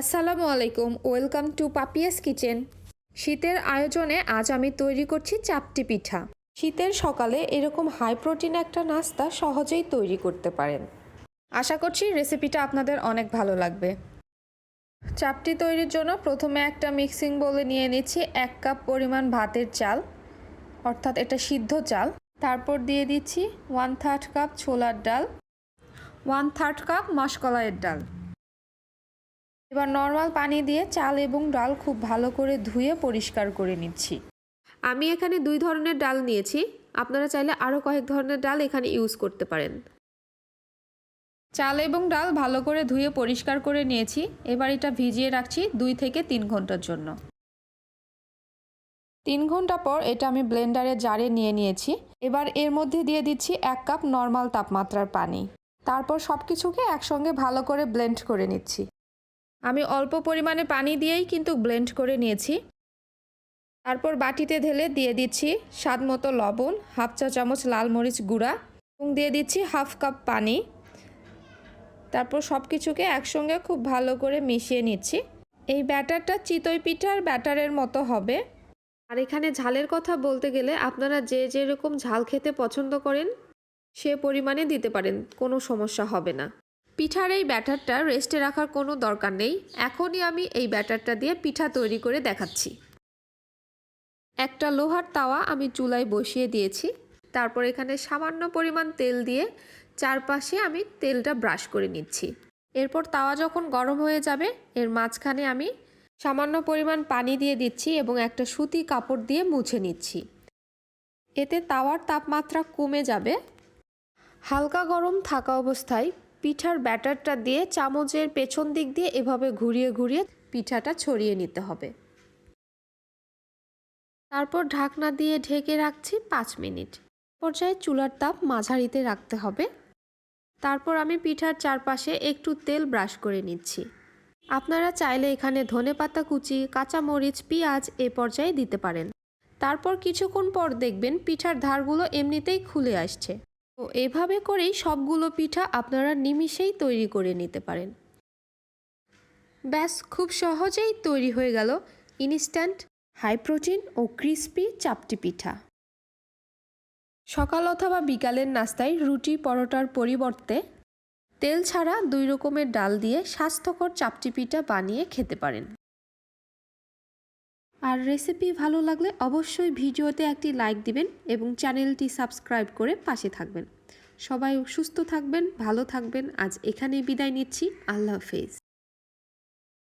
আসসালামু আলাইকুম, welcome to Papiya's kitchen. শীতের আয়োজনে আজ আমি তৈরি করছি চাপটি পিঠা। শীতের সকালে এরকম হাই প্রোটিন একটা নাস্তা সহজেই তৈরি করতে পারেন। আশা করছি রেসিপিটা আপনাদের অনেক ভালো লাগবে। চাপটি তৈরির জন্য প্রথমে একটা মিক্সিং বলে নিয়ে নিচ্ছি এক কাপ পরিমাণ ভাতের চাল, অর্থাৎ এটা সিদ্ধ চাল। তারপর দিয়ে দিচ্ছি ওয়ান থার্ড কাপ ছোলার ডাল ওয়ান থার্ড কাপ মাসকলাইয়ের ডাল। এবার নর্মাল পানি দিয়ে চাল এবং ডাল খুব ভালো করে ধুয়ে পরিষ্কার করে নিচ্ছি। আমি এখানে দুই ধরনের ডাল নিয়েছি। আপনারা চাইলে আরও কয়েক ধরনের ডাল এখানে ইউজ করতে পারেন। চাল এবং ডাল ভালো করে ধুয়ে পরিষ্কার করে নিয়েছি। এবার এটা ভিজিয়ে রাখছি দুই থেকে তিন ঘণ্টার জন্য। তিন ঘণ্টা পর এটা আমি ব্লেন্ডারে জারে নিয়ে নিয়েছি। এবার এর মধ্যে দিয়ে দিচ্ছি এক কাপ নর্মাল তাপমাত্রার পানি। তারপর সব কিছুকে একসঙ্গে ভালো করে ব্লেন্ড করে নিচ্ছি। আমি অল্প পরিমাণে পানি দিয়েই কিন্তু ব্লেন্ড করে নিয়েছি। তারপর বাটিতে ঢেলে দিয়ে দিচ্ছি স্বাদ মতো লবণ, হাফ চা চামচ লাল মরিচ গুঁড়া এবং দিয়ে দিচ্ছি হাফ কাপ পানি। তারপর সব কিছুকে একসঙ্গে খুব ভালো করে মিশিয়ে নিচ্ছি। এই ব্যাটারটা চিতই পিঠার ব্যাটারের মতো হবে। আর এখানে ঝালের কথা বলতে গেলে আপনারা যে যেরকম ঝাল খেতে পছন্দ করেন, সে পরিমাণে দিতে পারেন, কোনো সমস্যা হবে না। পিঠার এই ব্যাটারটা রেস্টে রাখার কোনো দরকার নেই। এখনই আমি এই ব্যাটারটা দিয়ে পিঠা তৈরি করে দেখাচ্ছি। একটা লোহার তাওয়া আমি চুলায় বসিয়ে দিয়েছি। তারপর এখানে সামান্য পরিমাণ তেল দিয়ে চারপাশে আমি তেলটা ব্রাশ করে নিচ্ছি। এরপর তাওয়া যখন গরম হয়ে যাবে, এর মাঝখানে আমি সামান্য পরিমাণ পানি দিয়ে দিচ্ছি এবং একটা সুতি কাপড় দিয়ে মুছে নিচ্ছি। এতে তাওয়ার তাপমাত্রা কমে যাবে। হালকা গরম থাকা অবস্থায় পিঠার ব্যাটারটা দিয়ে চামচের পেছন দিক দিয়ে এভাবে ঘুরিয়ে ঘুরিয়ে পিঠাটা ছড়িয়ে নিতে হবে। তারপর ঢাকনা দিয়ে ঢেকে রাখছি পাঁচ মিনিট। পর্যায়ে চুলার তাপ মাঝারিতে রাখতে হবে। তারপর আমি পিঠার চারপাশে একটু তেল ব্রাশ করে নিচ্ছি। আপনারা চাইলে এখানে ধনে পাতা কুচি, কাঁচামরিচ, পেঁয়াজ এ পর্যায়ে দিতে পারেন। তারপর কিছুক্ষণ পর দেখবেন পিঠার ধারগুলো এমনিতেই খুলে আসছে। তো এভাবে করেই সবগুলো পিঠা আপনারা নিমিষেই তৈরি করে নিতে পারেন। ব্যাস, খুব সহজেই তৈরি হয়ে গেল ইনস্ট্যান্ট হাই প্রোটিন ও ক্রিস্পি চাপটি পিঠা। সকাল অথবা বিকালের নাস্তায় রুটি, পরোটার পরিবর্তে তেল ছাড়া দুই রকমের ডাল দিয়ে স্বাস্থ্যকর চাপটি পিঠা বানিয়ে খেতে পারেন। আর রেসিপি ভালো লাগলে অবশ্যই ভিডিওতে একটি লাইক দিবেন এবং চ্যানেলটি সাবস্ক্রাইব করে পাশে থাকবেন। সবাই সুস্থ থাকবেন, ভালো থাকবেন। আজ এখানেই বিদায় নিচ্ছি। আল্লাহ হাফেজ।